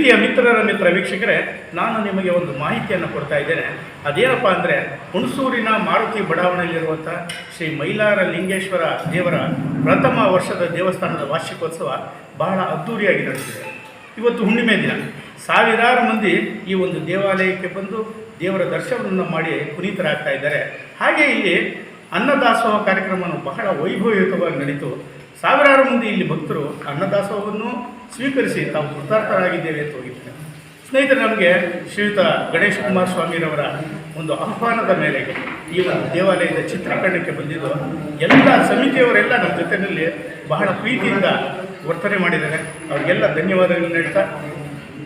ಪ್ರೀತಿಯ ಮಿತ್ರರ ಮಿತ್ರ ವೀಕ್ಷಕರೇ, ನಾನು ನಿಮಗೆ ಒಂದು ಮಾಹಿತಿಯನ್ನು ಕೊಡ್ತಾ ಇದ್ದೇನೆ. ಅದೇನಪ್ಪ ಅಂದರೆ, ಹುಣಸೂರಿನ ಮಾರುತಿ ಬಡಾವಣೆಯಲ್ಲಿರುವಂಥ ಶ್ರೀ ಮೈಲಾರ ಲಿಂಗೇಶ್ವರ ದೇವರ ಪ್ರಥಮ ವರ್ಷದ ದೇವಸ್ಥಾನದ ವಾರ್ಷಿಕೋತ್ಸವ ಬಹಳ ಅದ್ಧೂರಿಯಾಗಿ ನಡೆಸಿದೆ ಇವತ್ತು ಹುಣ್ಣಿಮೆ ದಿನ. ಸಾವಿರಾರು ಮಂದಿ ಈ ಒಂದು ದೇವಾಲಯಕ್ಕೆ ಬಂದು ದೇವರ ದರ್ಶನವನ್ನು ಮಾಡಿ ಪುನೀತರಾಗ್ತಾ ಇದ್ದಾರೆ. ಹಾಗೆ ಇಲ್ಲಿ ಅನ್ನದಾಸೋಹ ಕಾರ್ಯಕ್ರಮವನ್ನು ಬಹಳ ವೈಭವಯುತವಾಗಿ ನಡೀತು. ಸಾವಿರಾರು ಮಂದಿ ಇಲ್ಲಿ ಭಕ್ತರು ಅನ್ನದಾಸೋಹವನ್ನು ಸ್ವೀಕರಿಸಿ ತಾವು ಕೃತಾರ್ಥರಾಗಿದ್ದೇವೆ ಅಂತ ಹೋಗಿದ್ದಾರೆ ಸ್ನೇಹಿತರೆ, ನಮಗೆ ಶ್ರೀಯುತ ಗಣೇಶ್ ಕುಮಾರ್ ಸ್ವಾಮಿರವರ ಒಂದು ಆಹ್ವಾನದ ಮೇಲೆ ಈ ಒಂದು ದೇವಾಲಯದ ಚಿತ್ರೀಕರಣಕ್ಕೆ ಬಂದಿದ್ದು, ಎಲ್ಲ ಸಮಿತಿಯವರೆಲ್ಲ ನಮ್ಮ ಜೊತೆಯಲ್ಲಿ ಬಹಳ ಪ್ರೀತಿಯಿಂದ ವರ್ತನೆ ಮಾಡಿದ್ದಾರೆ. ಅವರಿಗೆಲ್ಲ ಧನ್ಯವಾದಗಳನ್ನು ನೀಡ್ತಾ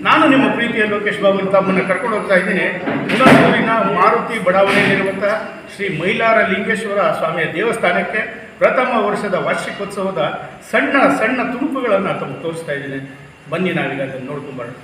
ನಾನು ನಿಮ್ಮ ಪ್ರೀತಿಯ ಲೋಕೇಶ್ ಬಾಬು ತಮ್ಮನ್ನು ಕರ್ಕೊಂಡು ಹೋಗ್ತಾ ಇದ್ದೀನಿ. ಹುಣಸೂರಿನ ಮಾರುತಿ ಬಡಾವಣೆಯಲ್ಲಿರುವಂತಹ ಶ್ರೀ ಮೈಲಾರ ಲಿಂಗೇಶ್ವರ ಸ್ವಾಮಿಯ ದೇವಸ್ಥಾನಕ್ಕೆ ಪ್ರಥಮ ವರ್ಷದ ವಾರ್ಷಿಕೋತ್ಸವದ ಸಣ್ಣ ಸಣ್ಣ ತುಣುಕುಗಳನ್ನು ತಮಗೆ ತೋರಿಸ್ತಾ ಇದ್ದೀನಿ. ಬನ್ನಿ ನಾವೀಗ ಅದನ್ನು ನೋಡ್ಕೊಂಬರೋಣ.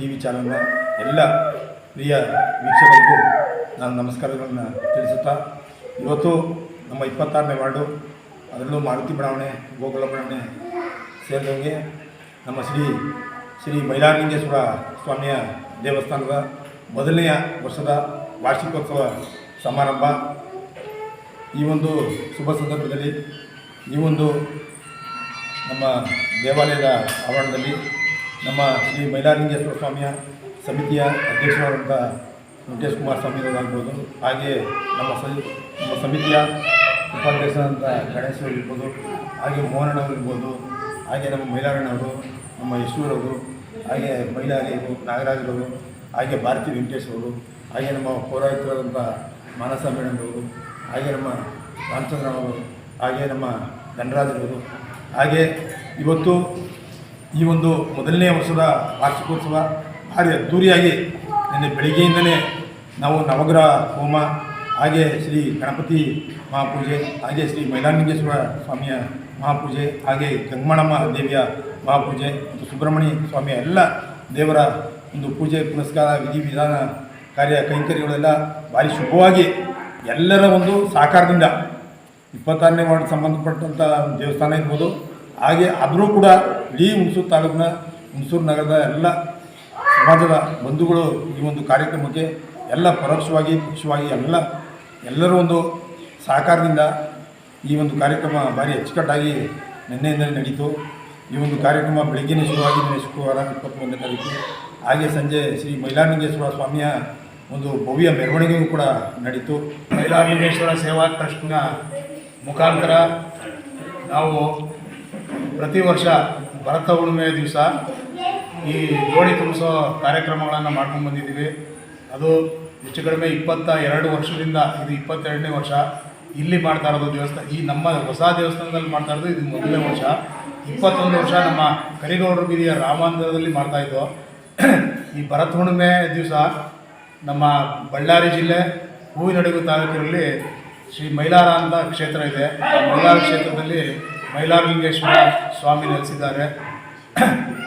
ಟಿ ವಿ ಚಾನಲ್ನ ಎಲ್ಲ ಪ್ರಿಯ ವೀಕ್ಷಕರಿಗೂ ನಾನು ನಮಸ್ಕಾರಗಳನ್ನು ತಿಳಿಸುತ್ತಾ, ಇವತ್ತು ನಮ್ಮ ಇಪ್ಪತ್ತಾರನೇ ವಾರ್ಡು, ಅದರಲ್ಲೂ ಮಾರುತಿ ಬಡಾವಣೆ, ಗೋಕುಲ ಬಡಾವಣೆ ಸೇರಿದಂಗೆ ನಮ್ಮ ಶ್ರೀ ಶ್ರೀ ಮೈಲಾರಲಿಂಗೇಶ್ವರ ಸ್ವಾಮಿಯ ದೇವಸ್ಥಾನದ ಮೊದಲನೆಯ ವರ್ಷದ ವಾರ್ಷಿಕೋತ್ಸವ ಸಮಾರಂಭ. ಈ ಒಂದು ಶುಭ ಸಂದರ್ಭದಲ್ಲಿ ಈ ಒಂದು ನಮ್ಮ ದೇವಾಲಯದ ಆವರಣದಲ್ಲಿ ನಮ್ಮ ಶ್ರೀ ಮೈಲಾರಲಿಂಗೇಶ್ವರ ಸ್ವಾಮಿಯ ಸಮಿತಿಯ ಅಧ್ಯಕ್ಷರಾದಂಥ ವೆಂಕಟೇಶ್ ಕುಮಾರ್ ಸ್ವಾಮಿಗಳಾಗ್ಬೋದು ಹಾಗೆಯೇ ನಮ್ಮ ಸ, ನಮ್ಮ ಸಮಿತಿಯ ಉಪಾಧ್ಯಕ್ಷರಾದಂಥ ಗಣೇಶ್ ಅವರು ಇರ್ಬೋದು, ಹಾಗೆ ಮೋಹನಣ್ಣವರು ಇರ್ಬೋದು, ಹಾಗೆ ನಮ್ಮ ಮೈಲಾರಣ್ಣವರು ನಮ್ಮ ಯಶೂರವರು ಹಾಗೆ ಮೈಲಾರಿಯವರು ನಾಗರಾಜರವರು ಹಾಗೆ ಭಾರತಿ ವೆಂಕಟೇಶ್ ಅವರು, ಹಾಗೆ ನಮ್ಮ ಪೌರಾಯುಕ್ತರಾದಂಥ ಮಾನಸ ಮೇಡಮ್ ಅವರು, ಹಾಗೆ ನಮ್ಮ ರಾಮಚಂದ್ರನವರು ಹಾಗೆ ನಮ್ಮ ಧನರಾಜರವರು ಹಾಗೆ ಇವತ್ತು ಈ ಒಂದು ಮೊದಲನೇ ವರ್ಷದ ವಾರ್ಷಿಕೋತ್ಸವ ಭಾರಿ ಅದ್ಧೂರಿಯಾಗಿ ನಿನ್ನೆ ಬೆಳಿಗ್ಗೆಯಿಂದಲೇ ನಾವು ನವಗ್ರಹ ಹೋಮ, ಹಾಗೆ ಶ್ರೀ ಗಣಪತಿ ಮಹಾಪೂಜೆ, ಹಾಗೆ ಶ್ರೀ ಮೈಲಾರಲಿಂಗೇಶ್ವರ ಸ್ವಾಮಿಯ ಮಹಾಪೂಜೆ, ಹಾಗೆ ಗಂಗಮಣಮ್ಮ ದೇವಿಯ ಮಹಾಪೂಜೆ ಮತ್ತು ಸುಬ್ರಹ್ಮಣ್ಯ ಸ್ವಾಮಿಯ ಎಲ್ಲ ದೇವರ ಒಂದು ಪೂಜೆ, ಪುನಸ್ಕಾರ, ವಿಧಿ ವಿಧಾನ ಕಾರ್ಯ, ಕೈಂಕರ್ಯಗಳೆಲ್ಲ ಭಾರಿ ಶುಭವಾಗಿ ಎಲ್ಲರ ಒಂದು ಸಹಕಾರದಿಂದ ಇಪ್ಪತ್ತಾರನೇ ವಾರ್ಡ್ ಸಂಬಂಧಪಟ್ಟಂಥ ದೇವಸ್ಥಾನ ಇರ್ಬೋದು. ಹಾಗೆ ಆದರೂ ಕೂಡ ಇಡೀ ಹುಣಸೂರು ತಾಲೂಕಿನ ಹುಣಸೂರು ನಗರದ ಎಲ್ಲ ಸಮಾಜದ ಬಂಧುಗಳು ಈ ಒಂದು ಕಾರ್ಯಕ್ರಮಕ್ಕೆ ಎಲ್ಲ ಪರೋಕ್ಷವಾಗಿ, ಪಕ್ಷವಾಗಿ ಎಲ್ಲ, ಎಲ್ಲರ ಒಂದು ಸಹಕಾರದಿಂದ ಈ ಒಂದು ಕಾರ್ಯಕ್ರಮ ಭಾರಿ ಅಚ್ಚುಕಟ್ಟಾಗಿ ನಿನ್ನೆಯಿಂದಲೇ ನಡೀತು. ಈ ಒಂದು ಕಾರ್ಯಕ್ರಮ ಬೆಳಗ್ಗೆನೇ ಶುರುವಾಗಿ ಶುಕ್ರವಾರ ಇಪ್ಪತ್ತೊಂದನೇ ತಾರೀಕು. ಹಾಗೆ ಸಂಜೆ ಶ್ರೀ ಮೈಲಾರಲಿಂಗೇಶ್ವರ ಸ್ವಾಮಿಯ ಒಂದು ಭವ್ಯ ಮೆರವಣಿಗೆಯೂ ಕೂಡ ನಡೀತು. ಮೈಲಾರಲಿಂಗೇಶ್ವರ ಸೇವಾ ಟ್ರಸ್ಟ್ನ ಮುಖಾಂತರ ನಾವು ಪ್ರತಿ ವರ್ಷ ಭರತ ಹುಣ್ಣಿಮೆ ದಿವಸ ಈ ಜೋಡಿ ತುಂಬಿಸೋ ಕಾರ್ಯಕ್ರಮಗಳನ್ನು ಮಾಡ್ಕೊಂಡು ಬಂದಿದ್ದೀವಿ. ಅದು ಹೆಚ್ಚು ಕಡಿಮೆ ಇಪ್ಪತ್ತ ಎರಡು ವರ್ಷದಿಂದ ಇದು ಇಪ್ಪತ್ತೆರಡನೇ ವರ್ಷ. ಇಲ್ಲಿ ಮಾಡ್ತಾ ಇರೋದು ದೇವಸ್ಥಾನ, ಈ ನಮ್ಮ ಹೊಸ ದೇವಸ್ಥಾನದಲ್ಲಿ ಮಾಡ್ತಾ ಇರೋದು ಇದು ಮೊದಲನೇ ವರ್ಷ. ಇಪ್ಪತ್ತೊಂದು ವರ್ಷ ನಮ್ಮ ಕರಿಗೌಡರ ಬೀದಿಯ ಮಾಡ್ತಾ ಇದ್ದೋ. ಈ ಭರತ ಹುಣ್ಣಿಮೆ ದಿವಸ ನಮ್ಮ ಬಳ್ಳಾರಿ ಜಿಲ್ಲೆ ಹೂವಿನಡಗು ತಾಲೂಕಿನಲ್ಲಿ ಶ್ರೀ ಮೈಲಾರ ಅಂತ ಕ್ಷೇತ್ರ ಇದೆ. ಮೈಲಾರ ಕ್ಷೇತ್ರದಲ್ಲಿ ಮೈಲಾರಲಿಂಗೇಶ್ವರ ಸ್ವಾಮಿ ನೆಲೆಸಿದ್ದಾರೆ.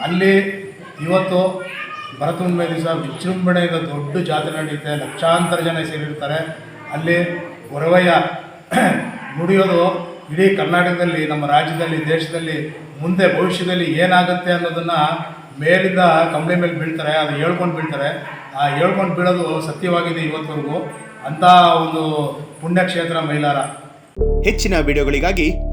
ಅಲ್ಲಿ ಇವತ್ತು ಭರತ ಹುಣ್ಣಿಮೆ ದಿವಸ ವಿಜೃಂಭಣೆಯಿಂದ ದೊಡ್ಡ ಜಾತ್ರೆ ನಡೆಯುತ್ತೆ. ಲಕ್ಷಾಂತರ ಜನ ಸೇರಿರ್ತಾರೆ. ಅಲ್ಲಿ ಒರವಯ್ಯ ನುಡಿಯೋದು ಇಡೀ ಕರ್ನಾಟಕದಲ್ಲಿ, ನಮ್ಮ ರಾಜ್ಯದಲ್ಲಿ, ದೇಶದಲ್ಲಿ, ಮುಂದೆ ಭವಿಷ್ಯದಲ್ಲಿ ಏನಾಗುತ್ತೆ ಅನ್ನೋದನ್ನು ಮೇಲಿಂದ ಕಂಬಳಿ ಮೇಲೆ ಬೀಳ್ತಾರೆ. ಅದು ಹೇಳ್ಕೊಂಡು ಬೀಳ್ತಾರೆ. ಆ ಹೇಳ್ಕೊಂಡು ಬೀಳೋದು ಸತ್ಯವಾಗಿದೆ ಇವತ್ತವರೆಗೂ. ಅಂಥ ಒಂದು ಪುಣ್ಯಕ್ಷೇತ್ರ ಮೈಲಾರ. ಹೆಚ್ಚಿನ ವಿಡಿಯೋಗಳಿಗಾಗಿ